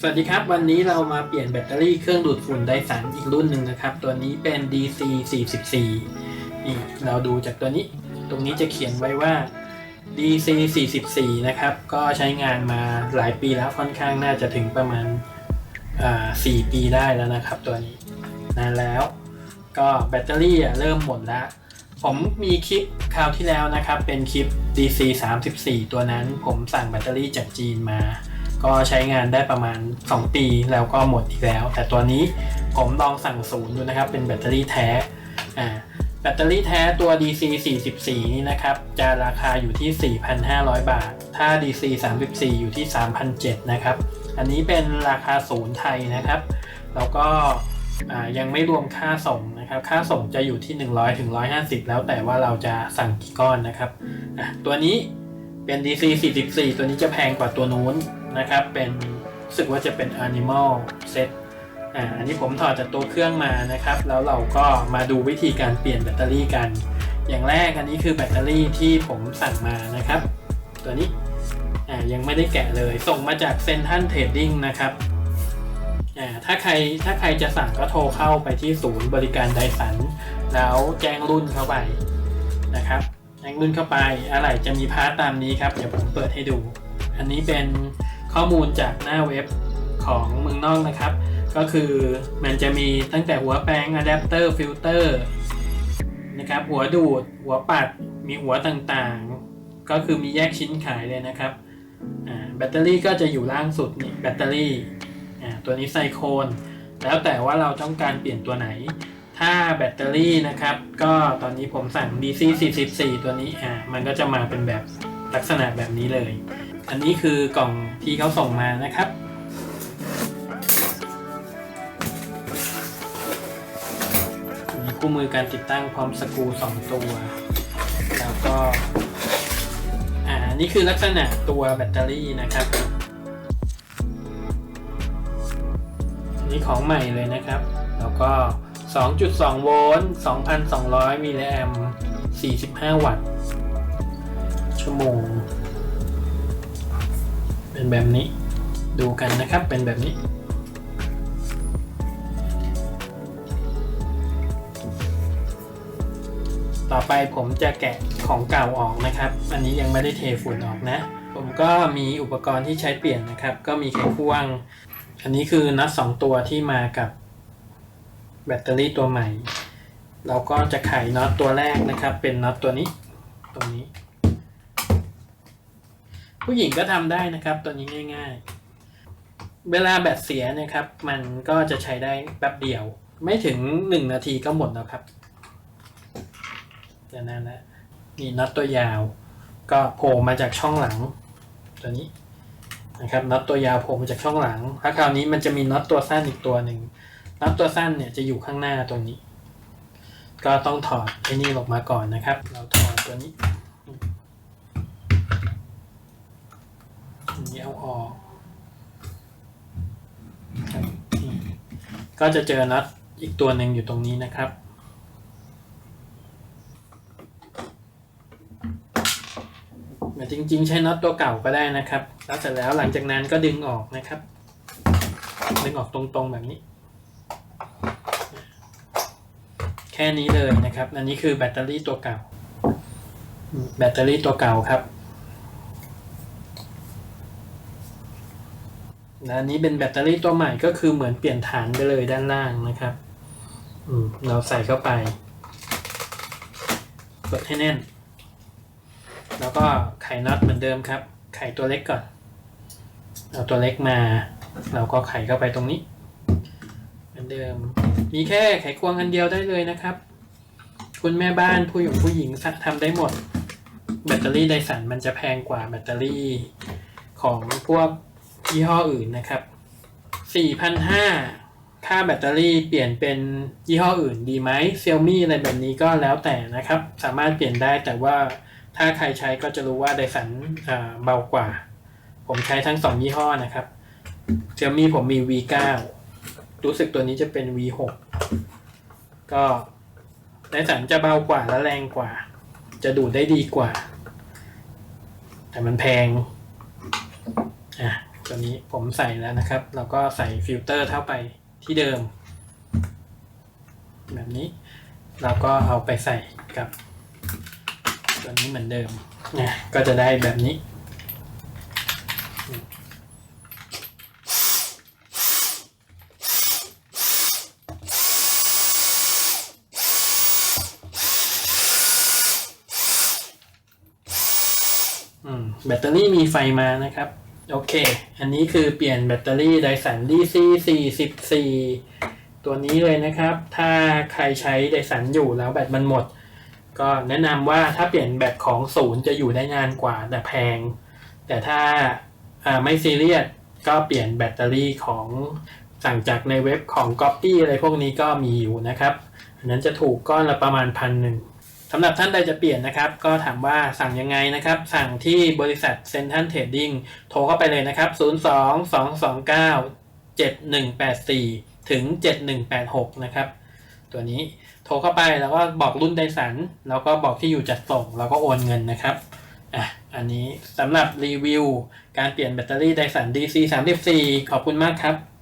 สวัสดีครับ วันนี้เรามาเปลี่ยนแบตเตอรี่เครื่องดูดฝุ่นไดสันอีกรุ่นหนึ่งนะครับ ตัวนี้เป็น DC 44นี่เราดูจากตัวนี้ ตรงนี้จะเขียนไว้ว่า DC 44นะครับ ก็ใช้งานมาหลายปีแล้วค่อนข้างน่าจะถึงประมาณอ่า4ปีได้แล้วนะครับตัวนี้นานแล้ว ก็แบตเตอรี่เริ่มหมดแล้ว ผมมีคลิปคราวที่แล้วนะครับ เป็นคลิป DC 34ตัวนั้น ผมสั่งแบตเตอรี่จากจีนมา ก็ใช้งานได้ประมาณ 2 ปีแล้วก็หมดอีกแล้ว แต่ตัวนี้ผมลองสั่งศูนย์ดูนะครับ เป็นแบตเตอรี่แท้อ่าแบตเตอรี่แท้ตัว DC 44 นี่นะครับ จะราคาอยู่ที่ 4,500 บาท ถ้า DC 34 อยู่ที่ 3,700 นะครับ อันนี้เป็นราคาศูนย์ไทยนะครับ แล้วก็ยังไม่รวมค่าส่งนะครับ ค่าส่งจะอยู่ที่ 100ถึง150 แล้วแต่ว่าเราจะสั่งกี่ก้อนนะครับ ตัวนี้เป็น DC 44 ตัวนี้จะแพงกว่าตัวนู้น นะครับ เป็นรู้สึกว่าจะเป็น Animal Set อ่าอันนี้ผมถอดจากตัวเครื่องมานะครับ แล้วเราก็มาดูวิธีการเปลี่ยนแบตเตอรี่กัน อย่างแรกอันนี้คือแบตเตอรี่ที่ผมสั่งมานะครับ ตัวนี้อ่ายังไม่ได้แกะเลย ส่งมาจากเซนทันเทรดดิ้งนะครับอ่าถ้าใครถ้าใครจะสั่งก็โทรเข้าไปที่ศูนย์บริการไดสัน แล้วแจ้งรุ่นเข้าไปนะครับแจ้งรุ่นเข้าไปอะไรจะมีพาร์ตตามนี้ครับ เดี๋ยวผมเปิดให้ดู อันนี้เป็น ข้อมูลจากหน้าเว็บของเมืองนอกนะครับ ก็คือมันจะมีตั้งแต่หัวแปลงอะแดปเตอร์ฟิลเตอร์นะครับหัวดูดหัวปัดมีหัวต่างๆ ก็คือมีแยกชิ้นขายเลยนะครับแบตเตอรี่ก็จะอยู่ล่างสุดนี่แบตเตอรี่ตัวนี้ไซโคนแล้วแต่ว่าเราต้องการเปลี่ยนตัวไหน ถ้าแบตเตอรี่นะครับ ก็ตอนนี้ผมสั่ง DC 44ตัวนี้อ่ามันก็จะมาเป็นแบบลักษณะแบบนี้เลย อันนี้คือกล่องที่เขาส่งมานะครับ มีคู่มือการติดตั้งพร้อมสกรู2ตัว แล้วก็อ่านี่คือลักษณะตัวแบตเตอรี่นะครับนี่ของใหม่เลยนะครับ แล้วก็ 2.2 โวลต์ 2,200 มิลลิแอมป์ 45 วัตต์ ชั่วโมง เป็นแบบนี้ ดูกันนะครับ เป็นแบบนี้ ต่อไปผมจะแกะของเก่าออกนะครับ อันนี้ยังไม่ได้เทฝุ่นออกนะ ผมก็มีอุปกรณ์ที่ใช้เปลี่ยนนะครับ ก็มีไขควง อันนี้คือน็อตสองตัวที่มากับแบตเตอรี่ตัวใหม่ เราก็จะไขน็อตตัวแรกนะครับ เป็นน็อตตัวนี้ ตรงนี้ ผู้หญิงก็ทำได้นะครับตัวนี้ง่าย ๆ เวลาแบตเสียนะครับ มันก็จะใช้ได้แป๊บเดียว ไม่ถึงหนึ่งนาทีก็หมดแล้วครับจะนั่นนะมีน็อตตัวยาว ก็โผล่มาจากช่องหลัง ตัวนี้นะครับน็อตตัวยาวโผล่มาจากช่องหลังถ้าคราวนี้มันจะมีน็อตตัวสั้นอีกตัวหนึ่งน็อตตัวสั้นเนี่ยจะอยู่ข้างหน้าตรงนี้ ก็ต้องถอดไอ้นี่ออกมาก่อนนะครับ เราถอดตัวนี้ นี้เอาออกก็จะเจอน็อตอีกตัวหนึ่งอยู่ตรงนี้นะครับ จริงๆ ใช้น็อตตัวเก่าก็ได้นะครับ แล้วเสร็จแล้วหลังจากนั้นก็ดึงออกนะครับ ดึงออกตรงๆแบบนี้ แค่นี้เลยนะครับ อันนี้คือแบตเตอรี่ตัวเก่า แบตเตอรี่ตัวเก่าครับ และอันนี้เป็นแบตเตอรี่ตัวใหม่ก็คือเหมือนเปลี่ยนฐานไปเลยด้านล่างนะครับอืเราใส่เข้าไปกดให้แน่น แล้วก็ไขน็อตเหมือนเดิมครับ ไขตัวเล็กก่อน เอาตัวเล็กมา เราก็ไขเข้าไปตรงนี้ เหมือนเดิม มีแค่ไขควงอันเดียวได้เลยนะครับ คุณแม่บ้านผู้หญิงผู้หญิงทำได้หมด แบตเตอรี่ไดสันมันจะแพงกว่าแบตเตอรี่ของพวก ยี่ห้ออื่นนะครับ4,500 ค่าแบตเตอรี่เปลี่ยนเป็นยี่ห้ออื่นดีไหมเซี่ยมี่อะไรแบบนี้ก็แล้วแต่นะครับ สามารถเปลี่ยนได้แต่ว่าถ้าใครใช้ก็จะรู้ว่าไดสันเบากว่า ผมใช้ทั้งสองยี่ห้อนะครับเซี่ยมี่ผมมี V9 รู้สึกตัวนี้จะเป็น V6 ก็ไดสันจะเบากว่าและแรงกว่า จะดูดได้ดีกว่า แต่มันแพงอะ ตัวนี้ผมใส่แล้วนะครับแล้วก็ใส่ฟิลเตอร์เข้าไปที่เดิม แบบนี้ เราก็เอาไปใส่กับ ตัวนี้เหมือนเดิมนะก็จะได้แบบนี้อืมแบตเตอรี่มีไฟมานะครับ โอเค อันนี้คือเปลี่ยนแบตเตอรี่ไดสัน DC 44 ตัวนี้เลยนะครับ ถ้าใครใช้ไดสันอยู่แล้วแบตมันหมด ก็แนะนำว่าถ้าเปลี่ยนแบตของศูนย์จะอยู่ได้นานกว่าแต่แพง แต่ถ้าาไม่ซีเรียสก็เปลี่ยนแบตเตอรี่ของสั่งจากในเว็บของ g o p y อะไรพวกนี้ก็มีอยู่นะครับอันนั้นจะถูกก้อนละประมาณพันหนึ่ง สำหรับท่านใดจะเปลี่ยนนะครับ ก็ถามว่าสั่งยังไงนะครับ สั่งที่บริษัทเซนทันเทรดดิ้งโทรเข้าไปเลยนะครับ 0 2 2 2 9 7 1 8 4 ถึง 7186 นะครับ ตัวนี้โทรเข้าไปแล้วก็บอกรุ่นไดสันแล้วก็บอกที่อยู่จัดส่ง แล้วก็โอนเงินนะครับอะอันนี้สำหรับรีวิว การเปลี่ยนแบตเตอรี่ไดสัน DC 34ขอบคุณมากครับ